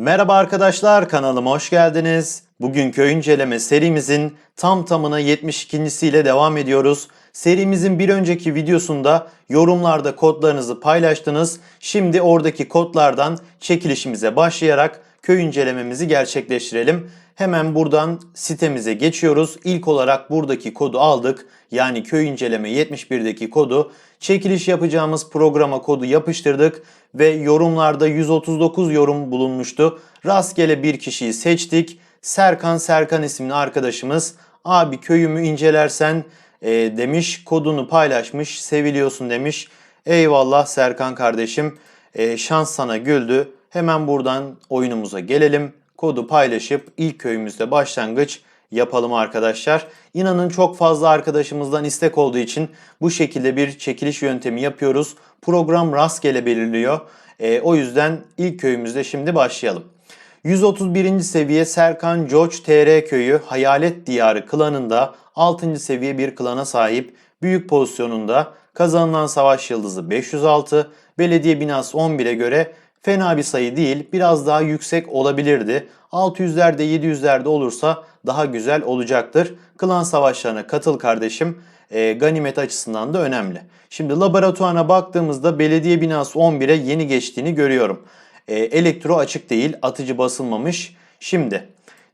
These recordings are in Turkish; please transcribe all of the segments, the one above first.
Merhaba arkadaşlar kanalıma hoş geldiniz. Bugün köy inceleme serimizin tam tamına 72.siyle devam ediyoruz. Serimizin bir önceki videosunda yorumlarda kodlarınızı paylaştınız. Şimdi oradaki kodlardan çekilişimize başlayarak köy incelememizi gerçekleştirelim. Hemen buradan sitemize geçiyoruz. İlk olarak buradaki kodu aldık. Yani köy inceleme 71'deki kodu. Çekiliş yapacağımız programa kodu yapıştırdık ve yorumlarda 139 yorum bulunmuştu. Rastgele bir kişiyi seçtik. Serkan Serkan isimli arkadaşımız abi köyümü incelersen e, demiş kodunu paylaşmış seviliyorsun demiş. Eyvallah Serkan kardeşim E, şans sana güldü. Hemen buradan oyunumuza gelelim. Kodu paylaşıp ilk köyümüzde başlangıç yapalım arkadaşlar. İnanın çok fazla arkadaşımızdan istek olduğu için bu şekilde bir çekiliş yöntemi yapıyoruz. Program rastgele belirliyor. E, o yüzden ilk köyümüzde şimdi başlayalım. 131. seviye Serkan George TR köyü Hayalet Diyarı klanında 6. seviye bir klana sahip büyük pozisyonunda kazanılan savaş yıldızı 506, belediye binası 11'e göre fena bir sayı değil biraz daha yüksek olabilirdi. 600'lerde 700'lerde olursa daha güzel olacaktır. Klan savaşlarına katıl kardeşim e, ganimet açısından da önemli. Şimdi laboratuvarına baktığımızda belediye binası 11'e yeni geçtiğini görüyorum. E, elektro açık değil, atıcı basılmamış. Şimdi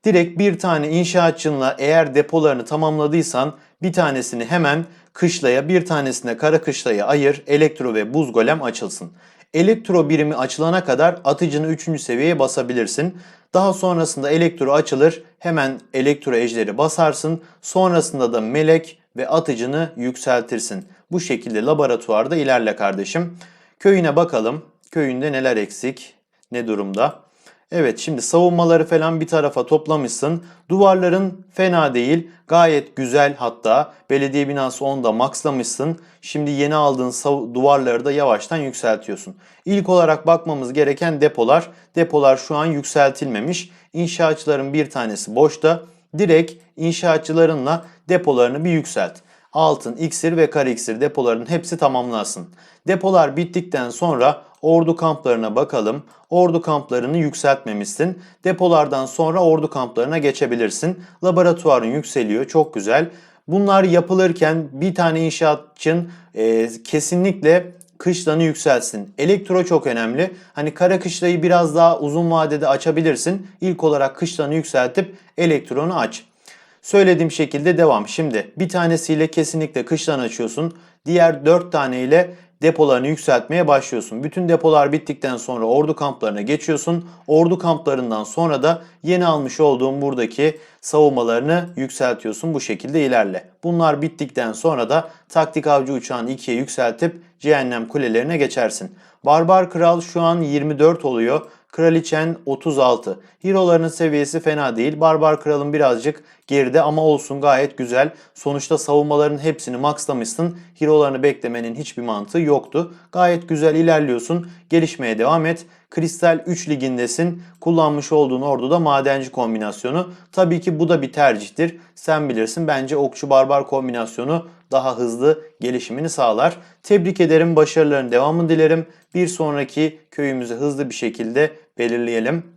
direkt bir tane inşaatçınla eğer depolarını tamamladıysan bir tanesini hemen kışlaya bir tanesine kara kışlaya ayır elektro ve buz golem açılsın. Elektro birimi açılana kadar atıcını 3. seviyeye basabilirsin. Daha sonrasında elektro açılır hemen elektro ejderi basarsın. Sonrasında da melek ve atıcını yükseltirsin. Bu şekilde laboratuvarda ilerle kardeşim. Köyüne bakalım. Köyünde neler eksik, ne durumda? Evet şimdi savunmaları falan bir tarafa toplamışsın. Duvarların fena değil. Gayet güzel hatta. Belediye binası 10'da maxlamışsın. Şimdi yeni aldığın duvarları da yavaştan yükseltiyorsun. İlk olarak bakmamız gereken depolar. Depolar şu an yükseltilmemiş. İnşaatçıların bir tanesi boşta. Direkt inşaatçılarınla depolarını bir yükselt altın, iksir ve kara iksir depolarının hepsi tamamlansın. Depolar bittikten sonra ordu kamplarına bakalım. Ordu kamplarını yükseltmemişsin. Depolardan sonra ordu kamplarına geçebilirsin. Laboratuvarın yükseliyor. Çok güzel. Bunlar yapılırken bir tane inşaatçın e, kesinlikle kışlanı yükselsin. Elektro çok önemli. Hani kara kışlayı biraz daha uzun vadede açabilirsin. İlk olarak kışlanı yükseltip elektronu aç. Söylediğim şekilde devam. Şimdi bir tanesiyle kesinlikle kışlan açıyorsun. Diğer 4 tane ile depolarını yükseltmeye başlıyorsun. Bütün depolar bittikten sonra ordu kamplarına geçiyorsun. Ordu kamplarından sonra da yeni almış olduğun buradaki savunmalarını yükseltiyorsun. Bu şekilde ilerle. Bunlar bittikten sonra da taktik avcı uçağını 2'ye yükseltip cehennem kulelerine geçersin. Barbar Kral şu an 24 oluyor. Kraliçen 36. Hero'ların seviyesi fena değil. Barbar Kral'ın birazcık geride ama olsun gayet güzel. Sonuçta savunmaların hepsini maxlamışsın. Hero'larını beklemenin hiçbir mantığı yoktu. Gayet güzel ilerliyorsun. Gelişmeye devam et. Kristal 3 ligindesin. Kullanmış olduğun orduda madenci kombinasyonu. Tabii ki bu da bir tercihtir. Sen bilirsin. Bence okçu barbar kombinasyonu daha hızlı gelişimini sağlar. Tebrik ederim. Başarıların devamını dilerim. Bir sonraki köyümüzü hızlı bir şekilde belirleyelim.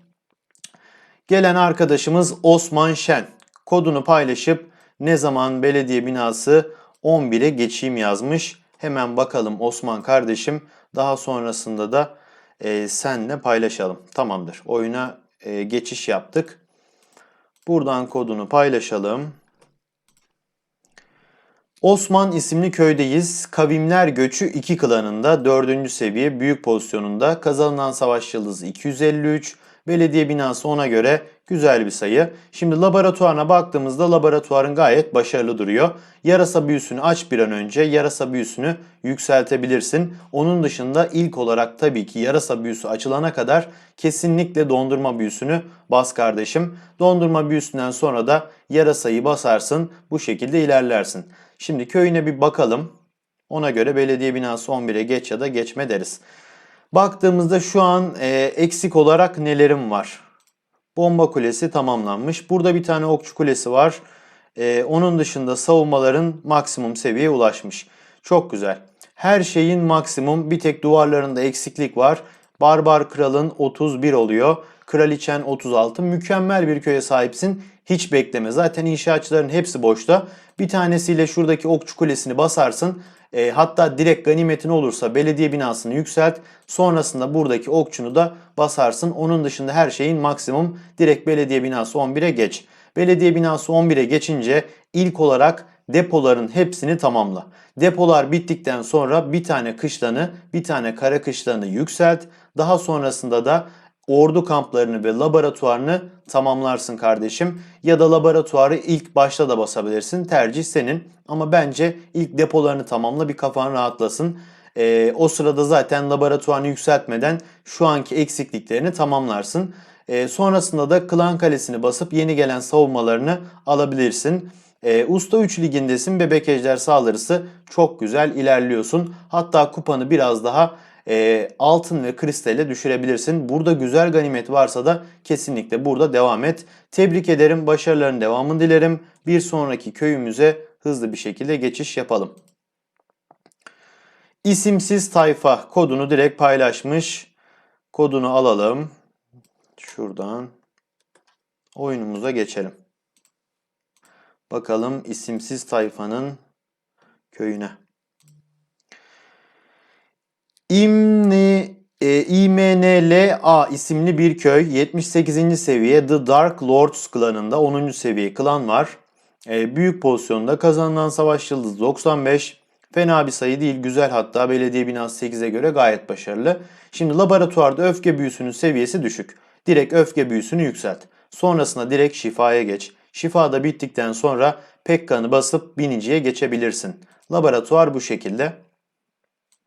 Gelen arkadaşımız Osman Şen. Kodunu paylaşıp ne zaman belediye binası 11'e geçeyim yazmış. Hemen bakalım Osman kardeşim. Daha sonrasında da e, senle paylaşalım. Tamamdır. Oyuna e, geçiş yaptık. Buradan kodunu paylaşalım. Osman isimli köydeyiz. Kavimler Göçü 2 klanında 4. seviye büyük pozisyonunda kazanılan savaş yıldızı 253. Belediye binası ona göre güzel bir sayı. Şimdi laboratuvarına baktığımızda laboratuvarın gayet başarılı duruyor. Yarasa büyüsünü aç bir an önce. Yarasa büyüsünü yükseltebilirsin. Onun dışında ilk olarak tabii ki yarasa büyüsü açılana kadar kesinlikle dondurma büyüsünü bas kardeşim. Dondurma büyüsünden sonra da yarasayı basarsın. Bu şekilde ilerlersin. Şimdi köyüne bir bakalım. Ona göre belediye binası 11'e geç ya da geçme deriz. Baktığımızda şu an e, eksik olarak nelerim var? Bomba kulesi tamamlanmış. Burada bir tane okçu kulesi var. E, onun dışında savunmaların maksimum seviyeye ulaşmış. Çok güzel. Her şeyin maksimum bir tek duvarlarında eksiklik var. Barbar Kral'ın 31 oluyor. Kraliçen 36. Mükemmel bir köye sahipsin. Hiç bekleme. Zaten inşaatçıların hepsi boşta. Bir tanesiyle şuradaki okçu kulesini basarsın. E, hatta direkt ganimetin olursa belediye binasını yükselt. Sonrasında buradaki okçunu da basarsın. Onun dışında her şeyin maksimum direkt belediye binası 11'e geç. Belediye binası 11'e geçince ilk olarak depoların hepsini tamamla. Depolar bittikten sonra bir tane kışlanı, bir tane kara kışlanı yükselt. Daha sonrasında da ordu kamplarını ve laboratuvarını tamamlarsın kardeşim. Ya da laboratuvarı ilk başta da basabilirsin. Tercih senin. Ama bence ilk depolarını tamamla bir kafan rahatlasın. Ee, o sırada zaten laboratuvarını yükseltmeden şu anki eksikliklerini tamamlarsın. Ee, sonrasında da Klan Kalesi'ni basıp yeni gelen savunmalarını alabilirsin. Ee, Usta 3 ligindesin. Bebek Ejder saldırısı çok güzel ilerliyorsun. Hatta kupanı biraz daha e, altın ve kristale düşürebilirsin. Burada güzel ganimet varsa da kesinlikle burada devam et. Tebrik ederim. Başarıların devamını dilerim. Bir sonraki köyümüze hızlı bir şekilde geçiş yapalım. İsimsiz tayfa kodunu direkt paylaşmış. Kodunu alalım. Şuradan oyunumuza geçelim. Bakalım isimsiz tayfanın köyüne. İmni e, IMNLA isimli bir köy 78. seviye The Dark Lords klanında 10. seviye klan var. E, büyük pozisyonda kazanılan savaş yıldızı 95. Fena bir sayı değil güzel hatta belediye binası 8'e göre gayet başarılı. Şimdi laboratuvarda öfke büyüsünün seviyesi düşük. Direkt öfke büyüsünü yükselt. Sonrasında direkt şifaya geç. Şifa da bittikten sonra Pekka'nı basıp biniciye geçebilirsin. Laboratuvar bu şekilde.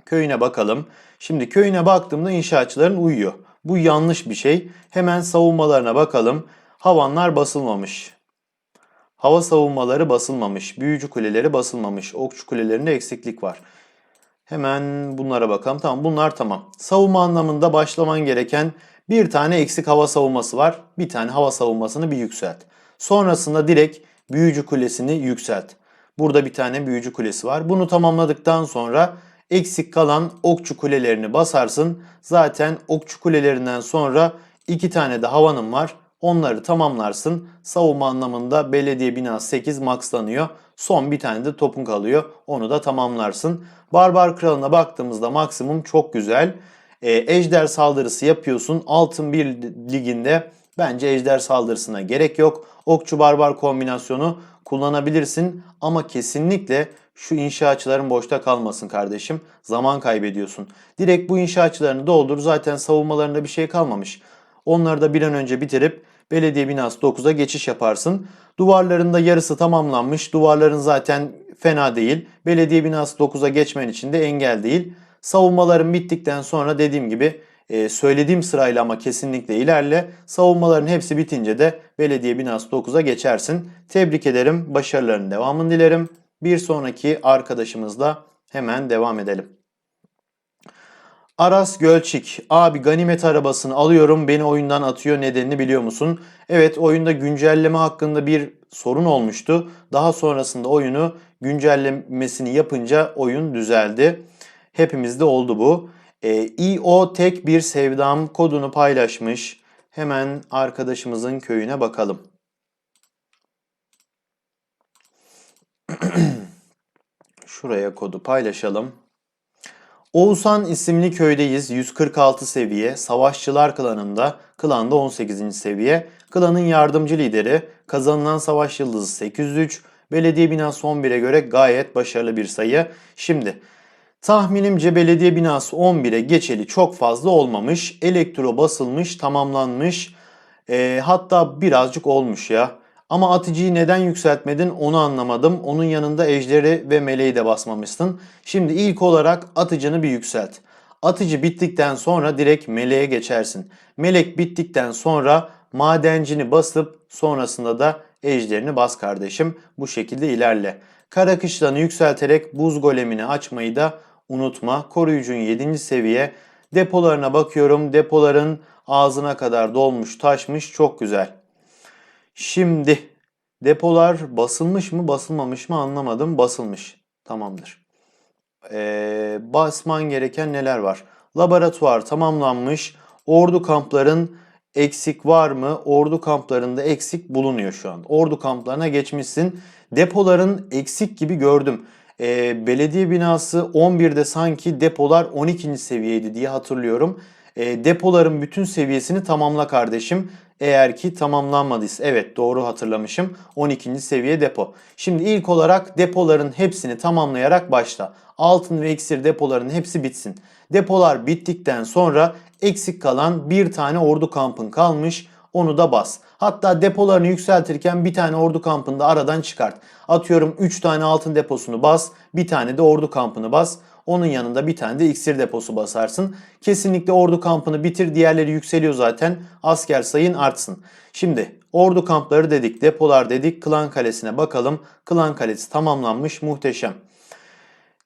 Köyüne bakalım. Şimdi köyüne baktığımda inşaatçıların uyuyor. Bu yanlış bir şey. Hemen savunmalarına bakalım. Havanlar basılmamış. Hava savunmaları basılmamış. Büyücü kuleleri basılmamış. Okçu kulelerinde eksiklik var. Hemen bunlara bakalım. Tamam bunlar tamam. Savunma anlamında başlaman gereken bir tane eksik hava savunması var. Bir tane hava savunmasını bir yükselt. Sonrasında direkt büyücü kulesini yükselt. Burada bir tane büyücü kulesi var. Bunu tamamladıktan sonra eksik kalan okçu kulelerini basarsın. Zaten okçu kulelerinden sonra iki tane de havanın var. Onları tamamlarsın. Savunma anlamında belediye binası 8 maxlanıyor. Son bir tane de topun kalıyor. Onu da tamamlarsın. Barbar Kralı'na baktığımızda maksimum çok güzel. Ee, ejder saldırısı yapıyorsun. Altın bir liginde bence ejder saldırısına gerek yok. Okçu barbar kombinasyonu kullanabilirsin ama kesinlikle şu inşaatçıların boşta kalmasın kardeşim. Zaman kaybediyorsun. Direkt bu inşaatçılarını doldur. Zaten savunmalarında bir şey kalmamış. Onları da bir an önce bitirip belediye binası 9'a geçiş yaparsın. Duvarlarında yarısı tamamlanmış. Duvarların zaten fena değil. Belediye binası 9'a geçmen için de engel değil. Savunmaların bittikten sonra dediğim gibi e, söylediğim sırayla ama kesinlikle ilerle. Savunmaların hepsi bitince de belediye binası 9'a geçersin. Tebrik ederim. Başarıların devamını dilerim. Bir sonraki arkadaşımızla hemen devam edelim. Aras Gölçik. Abi ganimet arabasını alıyorum beni oyundan atıyor nedenini biliyor musun? Evet oyunda güncelleme hakkında bir sorun olmuştu. Daha sonrasında oyunu güncellemesini yapınca oyun düzeldi. Hepimizde oldu bu. Ee, İO tek bir sevdam kodunu paylaşmış. Hemen arkadaşımızın köyüne bakalım. Şuraya kodu paylaşalım. Oğuzhan isimli köydeyiz. 146 seviye. Savaşçılar klanında. Klanda 18. seviye. Klanın yardımcı lideri. Kazanılan savaş yıldızı 803. Belediye binası 11'e göre gayet başarılı bir sayı. Şimdi tahminimce belediye binası 11'e geçeli çok fazla olmamış. Elektro basılmış, tamamlanmış. E, hatta birazcık olmuş ya. Ama atıcıyı neden yükseltmedin onu anlamadım. Onun yanında ejderi ve meleği de basmamışsın. Şimdi ilk olarak atıcını bir yükselt. Atıcı bittikten sonra direkt meleğe geçersin. Melek bittikten sonra madencini basıp sonrasında da ejderini bas kardeşim. Bu şekilde ilerle. Kara kışlanı yükselterek buz golemini açmayı da unutma. Koruyucun 7. seviye. Depolarına bakıyorum. Depoların ağzına kadar dolmuş taşmış çok güzel. Şimdi depolar basılmış mı basılmamış mı anlamadım. Basılmış. Tamamdır. Ee, basman gereken neler var? Laboratuvar tamamlanmış. Ordu kampların eksik var mı? Ordu kamplarında eksik bulunuyor şu an. Ordu kamplarına geçmişsin. Depoların eksik gibi gördüm. Ee, belediye binası 11'de sanki depolar 12. seviyeydi diye hatırlıyorum. Ee, depoların bütün seviyesini tamamla kardeşim. Eğer ki tamamlanmadıysa. Evet doğru hatırlamışım. 12. seviye depo. Şimdi ilk olarak depoların hepsini tamamlayarak başla. Altın ve iksir depoların hepsi bitsin. Depolar bittikten sonra eksik kalan bir tane ordu kampın kalmış. Onu da bas. Hatta depolarını yükseltirken bir tane ordu kampını da aradan çıkart. Atıyorum 3 tane altın deposunu bas, bir tane de ordu kampını bas. Onun yanında bir tane de iksir deposu basarsın. Kesinlikle ordu kampını bitir. Diğerleri yükseliyor zaten. Asker sayın artsın. Şimdi ordu kampları dedik, depolar dedik. Klan Kalesi'ne bakalım. Klan Kalesi tamamlanmış. Muhteşem.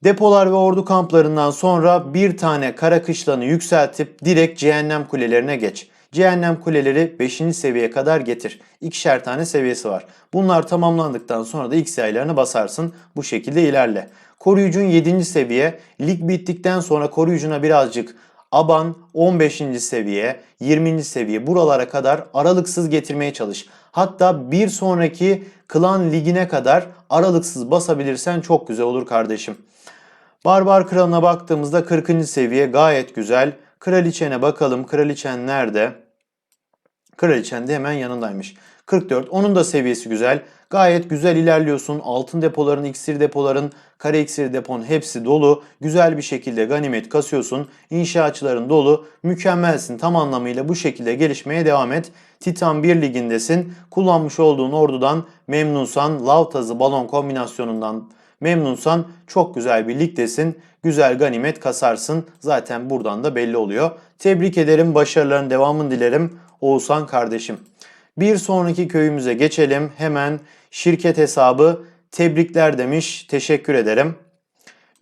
Depolar ve ordu kamplarından sonra bir tane kara kışlanı yükseltip direkt cehennem kulelerine geç. Cehennem kuleleri 5. seviyeye kadar getir. İkişer tane seviyesi var. Bunlar tamamlandıktan sonra da X yaylarını basarsın. Bu şekilde ilerle. Koruyucun 7. seviye. Lig bittikten sonra koruyucuna birazcık Aban 15. seviye, 20. seviye buralara kadar aralıksız getirmeye çalış. Hatta bir sonraki klan ligine kadar aralıksız basabilirsen çok güzel olur kardeşim. Barbar kralına baktığımızda 40. seviye gayet güzel. Kraliçene bakalım. Kraliçen nerede? Kraliçen de hemen yanındaymış. 44. Onun da seviyesi güzel. Gayet güzel ilerliyorsun. Altın depoların, iksir depoların, kare iksir depon hepsi dolu. Güzel bir şekilde ganimet kasıyorsun. İnşaatçıların dolu. Mükemmelsin. Tam anlamıyla bu şekilde gelişmeye devam et. Titan 1 ligindesin. Kullanmış olduğun ordudan memnunsan, lav tazı balon kombinasyonundan memnunsan çok güzel bir ligdesin. Güzel ganimet kasarsın. Zaten buradan da belli oluyor. Tebrik ederim. Başarıların devamını dilerim. Oğuzhan kardeşim. Bir sonraki köyümüze geçelim. Hemen şirket hesabı tebrikler demiş. Teşekkür ederim.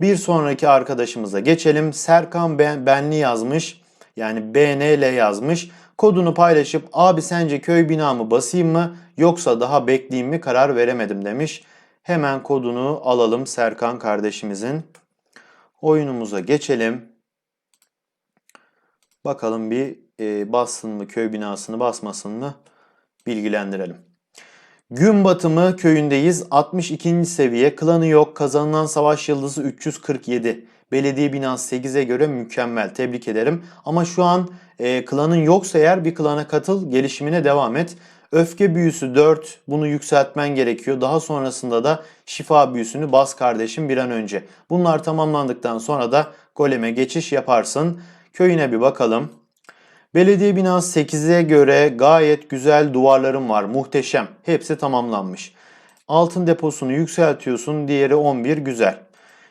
Bir sonraki arkadaşımıza geçelim. Serkan ben, Benli yazmış. Yani BNL yazmış. Kodunu paylaşıp abi sence köy binamı basayım mı yoksa daha bekleyeyim mi karar veremedim demiş. Hemen kodunu alalım Serkan kardeşimizin. Oyunumuza geçelim. Bakalım bir e, bassın mı köy binasını basmasın mı bilgilendirelim. Gün batımı köyündeyiz. 62. seviye. Klanı yok. Kazanılan savaş yıldızı 347. Belediye binası 8'e göre mükemmel. Tebrik ederim. Ama şu an e, klanın yoksa eğer bir klana katıl. Gelişimine devam et. Öfke büyüsü 4. Bunu yükseltmen gerekiyor. Daha sonrasında da şifa büyüsünü bas kardeşim bir an önce. Bunlar tamamlandıktan sonra da goleme geçiş yaparsın. Köyüne bir bakalım. Belediye binası 8'e göre gayet güzel duvarlarım var. Muhteşem. Hepsi tamamlanmış. Altın deposunu yükseltiyorsun. Diğeri 11 güzel.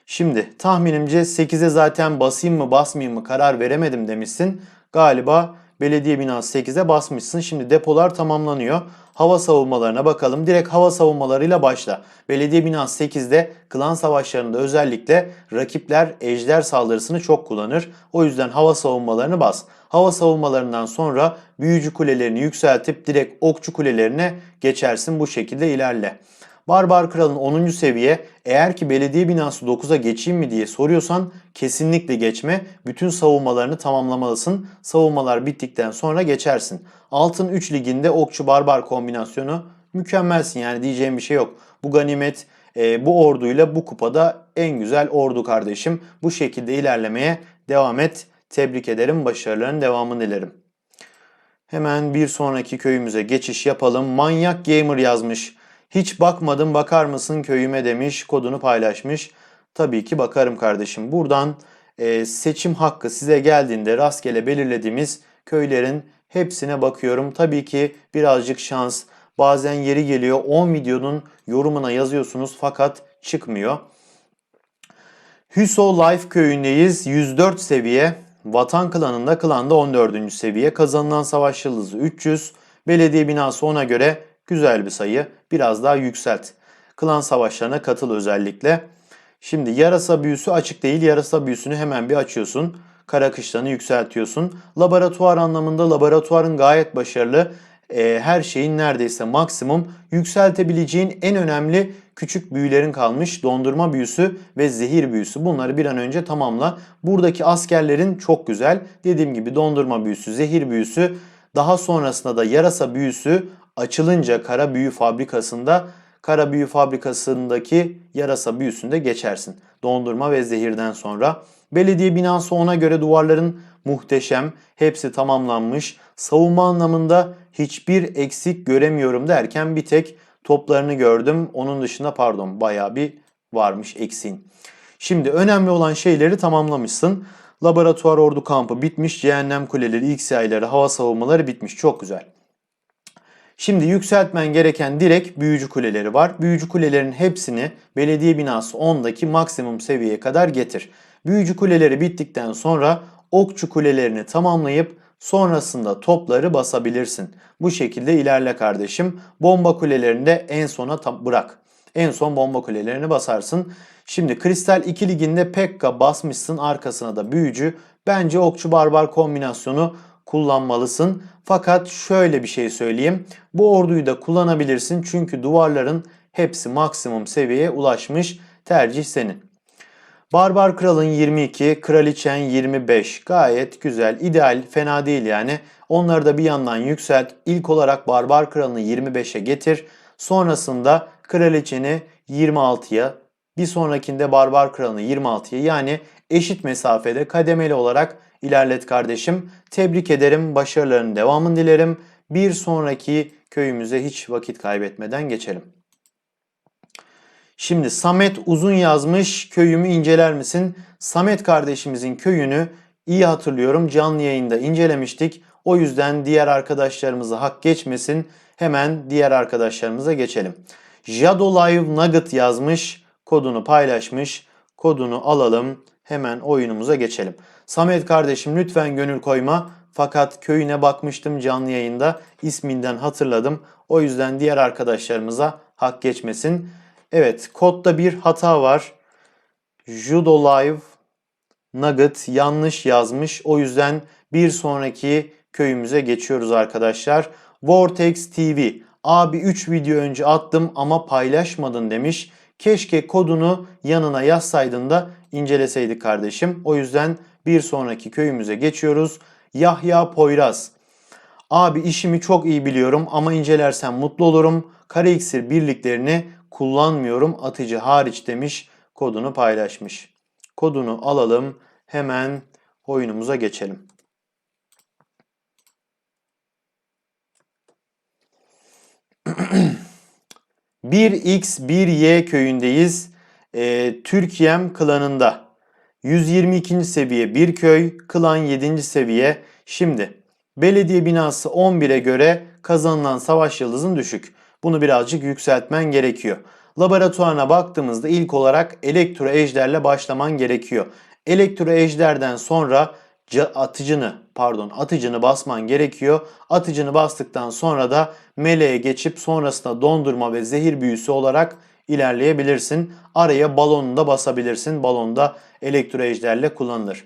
Şimdi tahminimce 8'e zaten basayım mı basmayayım mı karar veremedim demişsin. Galiba belediye binası 8'e basmışsın. Şimdi depolar tamamlanıyor. Hava savunmalarına bakalım. Direkt hava savunmalarıyla başla. Belediye binası 8'de klan savaşlarında özellikle rakipler ejder saldırısını çok kullanır. O yüzden hava savunmalarını bas. Hava savunmalarından sonra büyücü kulelerini yükseltip direkt okçu kulelerine geçersin. Bu şekilde ilerle. Barbar Kral'ın 10. seviye eğer ki belediye binası 9'a geçeyim mi diye soruyorsan kesinlikle geçme. Bütün savunmalarını tamamlamalısın. Savunmalar bittikten sonra geçersin. Altın 3 liginde okçu barbar kombinasyonu mükemmelsin yani diyeceğim bir şey yok. Bu ganimet e, bu orduyla bu kupada en güzel ordu kardeşim. Bu şekilde ilerlemeye devam et. Tebrik ederim. Başarıların devamını dilerim. Hemen bir sonraki köyümüze geçiş yapalım. Manyak Gamer yazmış. Hiç bakmadım bakar mısın köyüme demiş. Kodunu paylaşmış. Tabii ki bakarım kardeşim. Buradan e, seçim hakkı size geldiğinde rastgele belirlediğimiz köylerin hepsine bakıyorum. Tabii ki birazcık şans. Bazen yeri geliyor 10 videonun yorumuna yazıyorsunuz fakat çıkmıyor. Hüso Life köyündeyiz. 104 seviye. Vatan klanında klanda 14. seviye. Kazanılan savaş yıldızı 300. Belediye binası ona göre güzel bir sayı. Biraz daha yükselt. Klan savaşlarına katıl özellikle. Şimdi yarasa büyüsü açık değil. Yarasa büyüsünü hemen bir açıyorsun. Kara kışlanı yükseltiyorsun. Laboratuvar anlamında laboratuvarın gayet başarılı. Ee, her şeyin neredeyse maksimum yükseltebileceğin en önemli küçük büyülerin kalmış. Dondurma büyüsü ve zehir büyüsü. Bunları bir an önce tamamla. Buradaki askerlerin çok güzel. Dediğim gibi dondurma büyüsü, zehir büyüsü Daha sonrasında da yarasa büyüsü açılınca kara büyü fabrikasında kara büyü fabrikasındaki yarasa büyüsünde geçersin. Dondurma ve zehirden sonra. Belediye binası ona göre duvarların muhteşem, hepsi tamamlanmış. Savunma anlamında hiçbir eksik göremiyorum derken bir tek toplarını gördüm. Onun dışında pardon bayağı bir varmış eksiğin. Şimdi önemli olan şeyleri tamamlamışsın. Laboratuvar ordu kampı bitmiş. Cehennem kuleleri, ilk sayıları, hava savunmaları bitmiş. Çok güzel. Şimdi yükseltmen gereken direkt büyücü kuleleri var. Büyücü kulelerin hepsini belediye binası 10'daki maksimum seviyeye kadar getir. Büyücü kuleleri bittikten sonra okçu kulelerini tamamlayıp sonrasında topları basabilirsin. Bu şekilde ilerle kardeşim. Bomba kulelerini de en sona bırak. En son bomba kulelerini basarsın. Şimdi Kristal 2 liginde Pekka basmışsın arkasına da büyücü. Bence okçu barbar kombinasyonu kullanmalısın. Fakat şöyle bir şey söyleyeyim. Bu orduyu da kullanabilirsin çünkü duvarların hepsi maksimum seviyeye ulaşmış. Tercih senin. Barbar Kral'ın 22, Kraliçen 25. Gayet güzel, ideal, fena değil yani. Onları da bir yandan yükselt. İlk olarak Barbar Kral'ını 25'e getir. Sonrasında Kraliçeni 26'ya, bir sonrakinde Barbar Kral'ını 26'ya yani eşit mesafede kademeli olarak ilerlet kardeşim. Tebrik ederim, başarıların devamını dilerim. Bir sonraki köyümüze hiç vakit kaybetmeden geçelim. Şimdi Samet Uzun yazmış köyümü inceler misin? Samet kardeşimizin köyünü iyi hatırlıyorum canlı yayında incelemiştik. O yüzden diğer arkadaşlarımıza hak geçmesin. Hemen diğer arkadaşlarımıza geçelim. Jado Live Nugget yazmış. Kodunu paylaşmış. Kodunu alalım. Hemen oyunumuza geçelim. Samet kardeşim lütfen gönül koyma. Fakat köyüne bakmıştım canlı yayında. isminden hatırladım. O yüzden diğer arkadaşlarımıza hak geçmesin. Evet kodda bir hata var. Judo Live Nugget yanlış yazmış. O yüzden bir sonraki köyümüze geçiyoruz arkadaşlar. Vortex TV. Abi 3 video önce attım ama paylaşmadın demiş. Keşke kodunu yanına yazsaydın da inceleseydik kardeşim. O yüzden bir sonraki köyümüze geçiyoruz. Yahya Poyraz. Abi işimi çok iyi biliyorum ama incelersen mutlu olurum. Kare iksir birliklerini kullanmıyorum atıcı hariç demiş kodunu paylaşmış. Kodunu alalım hemen oyunumuza geçelim. 1x1y köyündeyiz. Ee, Türkiye'm klanında. 122. seviye bir köy, klan 7. seviye. Şimdi belediye binası 11'e göre kazanılan savaş yıldızın düşük. Bunu birazcık yükseltmen gerekiyor. Laboratuvarına baktığımızda ilk olarak elektro ejderle başlaman gerekiyor. Elektro ejderden sonra atıcını pardon atıcını basman gerekiyor. Atıcını bastıktan sonra da meleğe geçip sonrasında dondurma ve zehir büyüsü olarak ilerleyebilirsin. Araya balonu da basabilirsin. Balon da elektro ejderle kullanılır.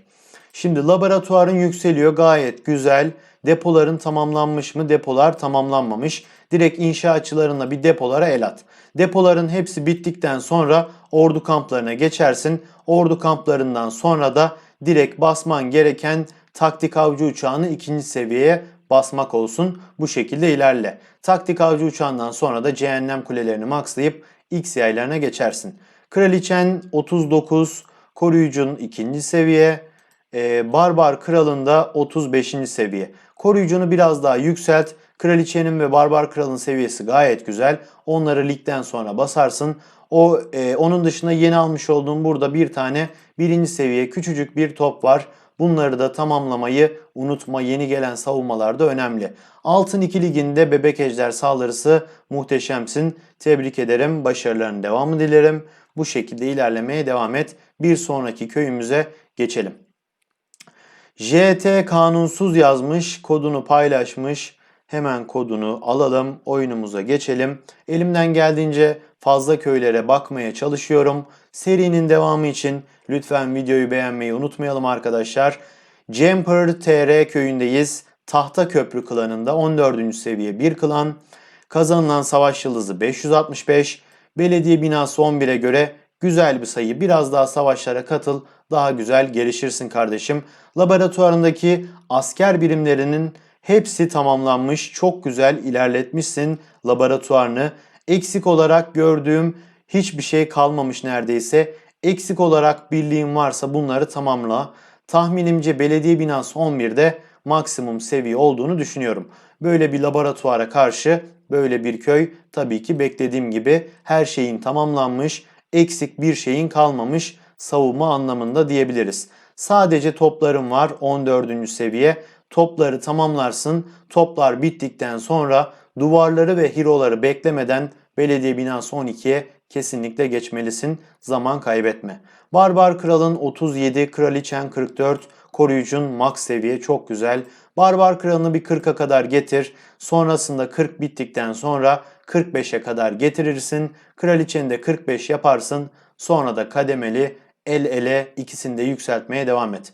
Şimdi laboratuvarın yükseliyor gayet güzel. Depoların tamamlanmış mı? Depolar tamamlanmamış. Direkt inşaatçılarınla bir depolara el at. Depoların hepsi bittikten sonra ordu kamplarına geçersin. Ordu kamplarından sonra da direkt basman gereken taktik avcı uçağını ikinci seviyeye basmak olsun. Bu şekilde ilerle. Taktik avcı uçağından sonra da cehennem kulelerini maxlayıp X yaylarına geçersin. Kraliçen 39, koruyucun ikinci seviye, e, Barbar Kral'ın 35. seviye. Koruyucunu biraz daha yükselt. Kraliçenin ve Barbar Kral'ın seviyesi gayet güzel. Onları ligden sonra basarsın. O e, onun dışında yeni almış olduğum burada bir tane birinci seviye küçücük bir top var. Bunları da tamamlamayı unutma. Yeni gelen savunmalar da önemli. Altın 2 liginde bebek ejder saldırısı muhteşemsin. Tebrik ederim. Başarıların devamı dilerim. Bu şekilde ilerlemeye devam et. Bir sonraki köyümüze geçelim. JT kanunsuz yazmış, kodunu paylaşmış. Hemen kodunu alalım, oyunumuza geçelim. Elimden geldiğince fazla köylere bakmaya çalışıyorum. Serinin devamı için lütfen videoyu beğenmeyi unutmayalım arkadaşlar. Jumper TR köyündeyiz. Tahta Köprü klanında 14. seviye bir klan. Kazanılan savaş yıldızı 565. Belediye binası 11'e göre güzel bir sayı. Biraz daha savaşlara katıl daha güzel gelişirsin kardeşim. Laboratuvarındaki asker birimlerinin Hepsi tamamlanmış. Çok güzel ilerletmişsin laboratuvarını. Eksik olarak gördüğüm hiçbir şey kalmamış neredeyse. Eksik olarak bildiğim varsa bunları tamamla. Tahminimce belediye binası 11'de maksimum seviye olduğunu düşünüyorum. Böyle bir laboratuvara karşı böyle bir köy tabii ki beklediğim gibi her şeyin tamamlanmış, eksik bir şeyin kalmamış savunma anlamında diyebiliriz. Sadece toplarım var 14. seviye. Topları tamamlarsın. Toplar bittikten sonra duvarları ve hiroları beklemeden belediye binası 12'ye kesinlikle geçmelisin. Zaman kaybetme. Barbar Kral'ın 37, Kraliçen 44, Koruyucun max seviye çok güzel. Barbar Kral'ını bir 40'a kadar getir. Sonrasında 40 bittikten sonra 45'e kadar getirirsin. Kraliçeni de 45 yaparsın. Sonra da kademeli el ele ikisini de yükseltmeye devam et.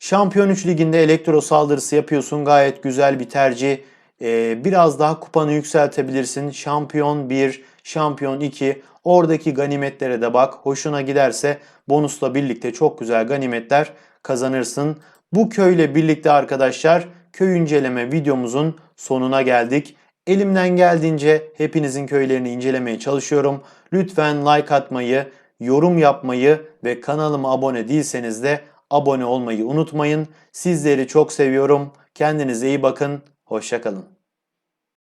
Şampiyon 3 liginde elektro saldırısı yapıyorsun. Gayet güzel bir tercih. Ee, biraz daha kupanı yükseltebilirsin. Şampiyon 1, şampiyon 2. Oradaki ganimetlere de bak. Hoşuna giderse bonusla birlikte çok güzel ganimetler kazanırsın. Bu köyle birlikte arkadaşlar köy inceleme videomuzun sonuna geldik. Elimden geldiğince hepinizin köylerini incelemeye çalışıyorum. Lütfen like atmayı, yorum yapmayı ve kanalıma abone değilseniz de abone olmayı unutmayın. Sizleri çok seviyorum. Kendinize iyi bakın. Hoşçakalın.